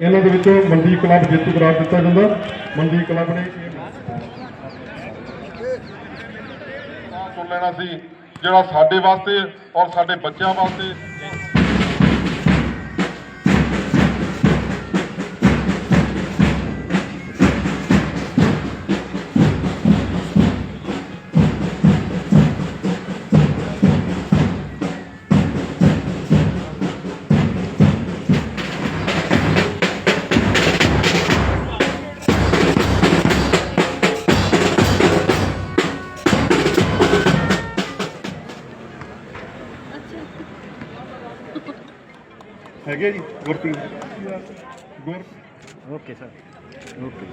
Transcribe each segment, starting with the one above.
ਇਹਨਾਂ ਦੇ ਵਿੱਚੋਂ ਮੰਡੀ ਕਲੱਬ ਜੇਤੂ ਕਰਾਰ ਦਿੱਤਾ ਜਾਂਦਾ। ਮੰਡੀ ਕਲੱਬ ਨੇ ਸੁਣ ਲੈਣਾ ਸੀ ਜਿਹੜਾ ਸਾਡੇ ਵਾਸਤੇ ਔਰ ਸਾਡੇ ਬੱਚਿਆਂ ਵਾਸਤੇ। ਹੈਗੇ ਜੀ ਗੁਰਪ੍ਰੀਤ ਗੁਰ ਓਕੇ ਸਰ ਓਕੇ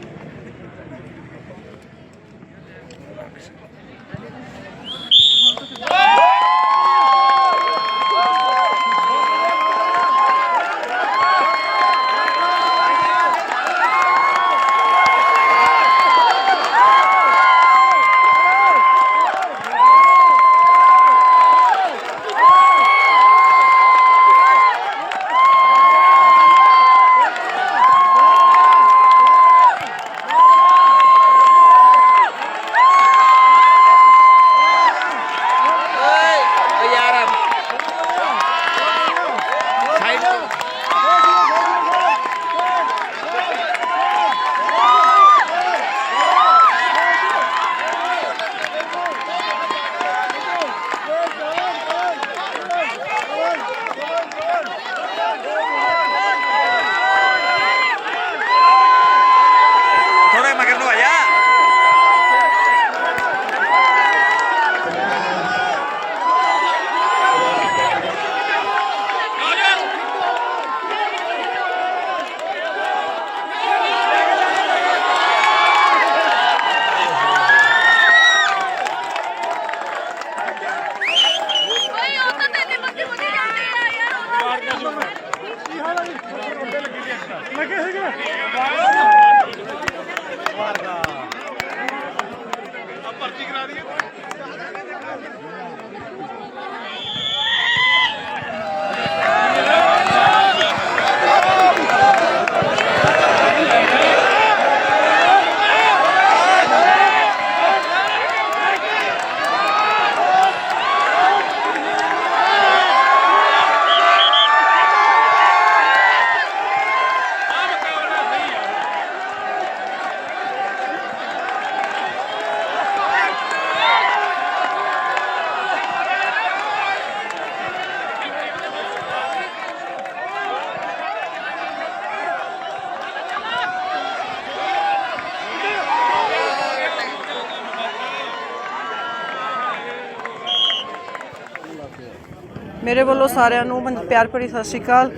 ਮੇਰੇ ਵੱਲੋਂ ਸਾਰਿਆਂ ਨੂੰ ਪਿਆਰ ਭਰੀ ਸਤਿ ਸ਼੍ਰੀ ਅਕਾਲ।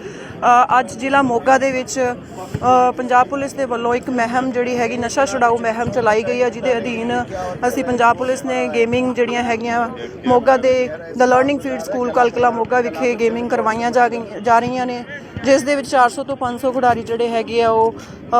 ਅੱਜ ਜ਼ਿਲ੍ਹਾ ਮੋਗਾ ਦੇ ਵਿੱਚ ਪੰਜਾਬ ਪੁਲਿਸ ਦੇ ਵੱਲੋਂ ਇੱਕ ਮਹਿਮ ਜਿਹੜੀ ਹੈਗੀ, ਨਸ਼ਾ ਛੁਡਾਊ ਮਹਿਮ ਚਲਾਈ ਗਈ ਹੈ, ਜਿਹਦੇ ਅਧੀਨ ਅਸੀਂ ਪੰਜਾਬ ਪੁਲਿਸ ਨੇ ਗੇਮਿੰਗ ਜਿਹੜੀਆਂ ਹੈਗੀਆਂ, ਮੋਗਾ ਦੇ the learning field school Kalkala Moga ਵਿਖੇ ਗੇਮਿੰਗ ਕਰਵਾਈਆਂ ਜਾ ਗਈ- ਜਾ ਰਹੀਆਂ ਨੇ। ਜਿਸ ਦੇ ਵਿੱਚ 400 ਤੋਂ 500 ਖਿਡਾਰੀ ਜਿਹੜੇ ਹੈਗੇ ਆ ਉਹ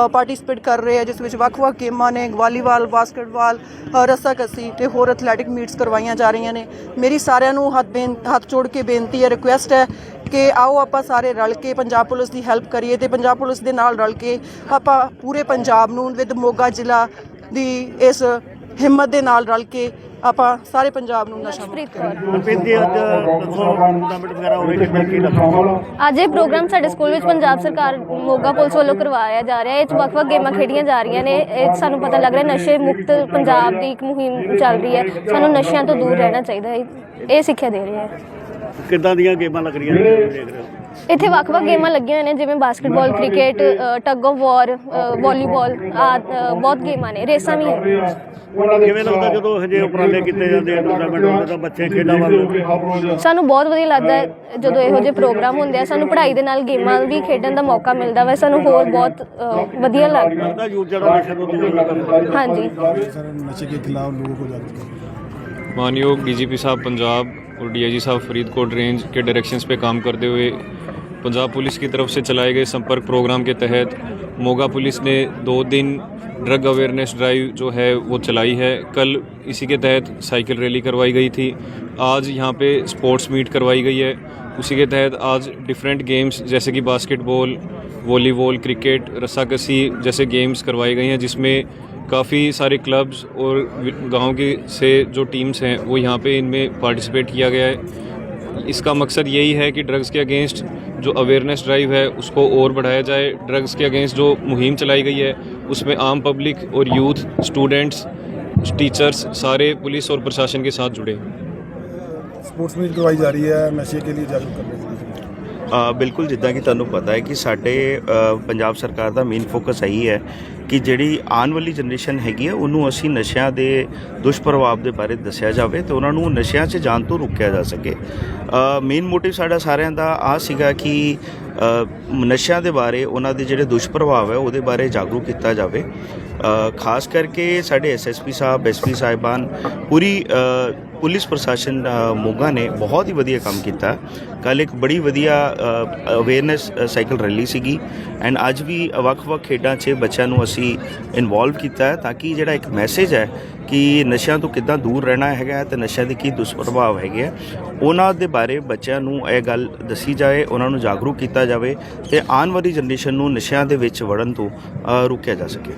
ਪਾਰਟਿਸਿਪੇਟ ਕਰ ਰਹੇ ਆ, ਜਿਸ ਵਿੱਚ ਵੱਖ-ਵੱਖ ਗੇਮਾਂ ਨੇ, ਵਾਲੀਬਾਲ, ਬਾਸਕਟਬਾਲ ਰੱਸਾਕਸੀ ਰੱਸਾਕੱਸੀ ਤੇ ਹੋਰ ਐਥਲੈਟਿਕ ਮੀਟਸ ਕਰਵਾਈਆਂ ਜਾ ਰਹੀਆਂ ਨੇ। ਮੇਰੀ ਸਾਰਿਆਂ ਨੂੰ ਹੱਥ ਬੇਨ, ਹੱਥ ਜੋੜ ਕੇ ਬੇਨਤੀ ਹੈ ਰਿਕੁਐਸਟ ਹੈ ਕਿ ਆਓ ਆਪਾਂ ਸਾਰੇ ਰਲ ਕੇ ਪੰਜਾਬ ਪੁਲਿਸ ਦੀ ਹੈਲਪ ਕਰੀਏ ਤੇ ਪੰਜਾਬ ਪੁਲਿਸ ਦੇ ਨਾਲ ਰਲ ਕੇ ਆਪਾਂ ਪੂਰੇ ਪੰਜਾਬ ਨੂੰ ਵਿਦ ਮੋਗਾ ਜ਼ਿਲ੍ਹਾ ਦੀ ਇਸ ਹਿੰਮਤ ਦੇ ਨਾਲ ਰਲ ਕੇ ਆਪਾਂ ਸਾਰੇ ਪੰਜਾਬ ਨੂੰ ਨਸ਼ਾ ਮੁਕਤ ਪ੍ਰੀਤ ਕੌਰ। ਮਨਪ੍ਰੀਤ ਜੀ ਅੱਜ ਟੂਰਨਾਮੈਂਟ ਵਗੈਰਾ ਹੋ ਰਹੀ ਕਿਸ ਤਰੀਕੇ ਦਾ ਅੱਜ ਇਹ ਪ੍ਰੋਗਰਾਮ ਸਾਡੇ ਸਕੂਲ ਵਿੱਚ ਪੰਜਾਬ ਸਰਕਾਰ ਮੋਗਾ ਪੁਲਿਸ ਵੱਲੋਂ ਕਰਵਾਇਆ ਜਾ ਰਿਹਾ ਹੈ। ਇਹ 'ਚ ਵੱਖ-ਵੱਖ ਗੇਮਾਂ ਖੇਡੀਆਂ ਜਾ ਰਹੀਆਂ ਨੇ। ਇਹ 'ਚ ਸਾਨੂੰ ਪਤਾ ਲੱਗ ਰਿਹਾ ਨਸ਼ੇ ਮੁਕਤ ਪੰਜਾਬ ਦੀ ਇੱਕ ਮੁਹਿੰਮ ਚੱਲ ਰਹੀ ਹੈ। ਸਾਨੂੰ ਨਸ਼ਿਆਂ ਤੋਂ ਦੂਰ ਰਹਿਣਾ ਚਾਹੀਦਾ ਹੈ। ਇਹ ਸਿੱਖਿਆ ਦੇ ਰਿਹਾ ਹੈ। ਕਿੱਦਾਂ ਦੀਆਂ ਗੇਮਾਂ ਲੱਗ ਰਹੀਆਂ ਨੇ ਦੇਖ ਰਹੇ ਹੋ? ਇੱਥੇ ਵੱਖ-ਵੱਖ ਗੇਮਾਂ ਲੱਗੀਆਂ ਹੋਈਆਂ ਨੇ ਜਿਵੇਂ basketball cricket tug of war volleyball ਬਹੁਤ ਗੇਮਾਂ ਨੇ ਰੇਸਾਂ ਵੀ ਹੈ ਕਿਵੇਂ ਲੱਗਦਾ ਜਦੋਂ ਹਜੇ ਉਪਰਾਲੇ ਕੀਤੇ ਜਾਂਦੇ ਆ ਟੂਰਨਾਮੈਂਟ ਹੁੰਦੇ ਤਾਂ ਬੱਚੇ ਖੇਡਾਂ ਵੱਲ ਸਾਨੂੰ ਬਹੁਤ ਵਧੀਆ ਲੱਗਦਾ ਹੈ ਜਦੋਂ ਇਹੋ ਜਿਹੇ ਪ੍ਰੋਗਰਾਮ ਹੁੰਦੇ ਆ ਸਾਨੂੰ ਪੜ੍ਹਾਈ ਦੇ ਨਾਲ ਗੇਮਾਂ ਵੀ ਖੇਡਣ ਦਾ ਮੌਕਾ ਮਿਲਦਾ ਵਾ ਸਾਨੂੰ ਹੋਰ ਬਹੁਤ ਅ, ਵਧੀਆ ਲੱਗਦਾ ਲੱਗਦਾ ਯੂਥ ਜਿਹੜਾ ਨਸ਼ੇ ਤੋਂ ਦੂਰ ਰਹਿਣਾ ਹਾਂਜੀ सर नशे के खिलाफ लोगों को जागरूक करें मानयोग डीजीपी साहब पंजाब और डीआईजी साहब फरीदकोट रेंज के डायरेक्शंस पे काम करते हुए पंजाब पुलिस की तरफ़ से चलाए गए संपर्क प्रोग्राम के तहत मोगा पुलिस ने दो दिन ड्रग अवेयरनेस ड्राइव जो है वो चलाई है। कल इसी के तहत साइकिल रैली करवाई गई थी। आज यहाँ पे स्पोर्ट्स मीट करवाई गई है। उसी के तहत आज डिफरेंट गेम्स जैसे कि बास्केटबॉल, वॉलीबॉल, क्रिकेट, रस्साकसी जैसे गेम्स करवाए गए हैं, जिसमें काफ़ी सारे क्लब्स और गाँव के से जो टीम्स हैं, वो यहाँ पे इनमें पार्टिसिपेट किया गया है। इसका मकसद यही है कि ड्रग्स के अगेंस्ट जो अवेयरनेस ड्राइव है, उसको और बढ़ाया जाए। ड्रग्स के अगेंस्ट जो मुहिम चलाई गई है, उसमें आम पब्लिक और यूथ स्टूडेंट्स टीचर्स सारे पुलिस और प्रशासन के साथ जुड़े। स्पोर्ट्स मीट करवाई जा रही है नशे के लिए जागरूक करने ਬਿਲਕੁਲ ਜਿੱਦਾਂ ਕਿ ਤੁਹਾਨੂੰ ਪਤਾ ਹੈ ਕਿ ਸਾਡੇ ਪੰਜਾਬ ਸਰਕਾਰ ਦਾ ਮੇਨ ਫੋਕਸ ਇਹੀ ਹੈ ਕਿ ਜਿਹੜੀ ਆਉਣ ਵਾਲੀ ਜਨਰੇਸ਼ਨ ਹੈਗੀ ਹੈ ਉਹਨੂੰ ਅਸੀਂ ਨਸ਼ਿਆਂ ਦੇ ਦੁਸ਼ਪ੍ਰਭਾਵ ਦੇ ਬਾਰੇ ਦੱਸਿਆ ਜਾਵੇ ਤੇ ਉਹਨਾਂ ਨੂੰ ਨਸ਼ਿਆਂ 'ਚ ਜਾਣ ਤੋਂ ਰੋਕਿਆ ਜਾ ਸਕੇ। ਮੇਨ ਮੋਟਿਵ ਸਾਡਾ ਸਾਰਿਆਂ ਦਾ ਆ ਸੀਗਾ ਕਿ ਨਸ਼ਿਆਂ ਦੇ ਬਾਰੇ, ਉਹਨਾਂ ਦੇ ਜਿਹੜੇ ਦੁਸ਼ਪ੍ਰਭਾਵ ਹੈ, ਉਹਦੇ ਬਾਰੇ ਜਾਗਰੂਕ ਕੀਤਾ ਜਾਵੇ। ਖਾਸ ਕਰਕੇ ਸਾਡੇ ਐਸਐਸਪੀ ਸਾਹਿਬ ਐਸਪੀ ਸਾਹਿਬਾਨ ਪੂਰੀ ਪੁਲਿਸ ਪ੍ਰਸ਼ਾਸਨ ਮੋਗਾ ਨੇ ਬਹੁਤ ਹੀ ਵਧੀਆ ਕੰਮ ਕੀਤਾ। ਕੱਲ ਇੱਕ ਬੜੀ ਵਧੀਆ ਅਵੇਅਰਨੈਸ ਸਾਈਕਲ ਰੈਲੀ ਸੀਗੀ। ਐਂਡ ਅੱਜ ਵੀ ਵੱਖ-ਵੱਖ ਖੇਡਾਂ 'ਚ ਬੱਚਿਆਂ ਨੂੰ ਅਸੀਂ ਇਨਵੋਲਵ ਕੀਤਾ ਹੈ ਤਾਂ ਕਿ ਜਿਹੜਾ ਇੱਕ ਮੈਸੇਜ ਹੈ ਕਿ ਨਸ਼ਿਆਂ ਤੋਂ ਕਿੱਦਾਂ ਦੂਰ ਰਹਿਣਾ ਹੈਗਾ ਹੈ ਤੇ ਨਸ਼ਿਆਂ ਦੇ ਕੀ ਦੁਸ਼ਪ੍ਰਭਾਵ ਹੈਗੇ ਆ, ਉਹਨਾਂ ਦੇ ਬਾਰੇ ਬੱਚਿਆਂ ਨੂੰ ਇਹ ਗੱਲ ਦੱਸੀ ਜਾਏ, ਉਹਨਾਂ ਨੂੰ ਜਾਗਰੂਕ ਕੀਤਾ ਜਾਵੇ ਤੇ ਆਉਣ ਵਾਲੀ ਜਨਰੇਸ਼ਨ ਨੂੰ ਨਸ਼ਿਆਂ ਦੇ ਵਿੱਚ ਵੜਨ ਤੋਂ ਰੋਕਿਆ ਜਾ ਸਕੇ।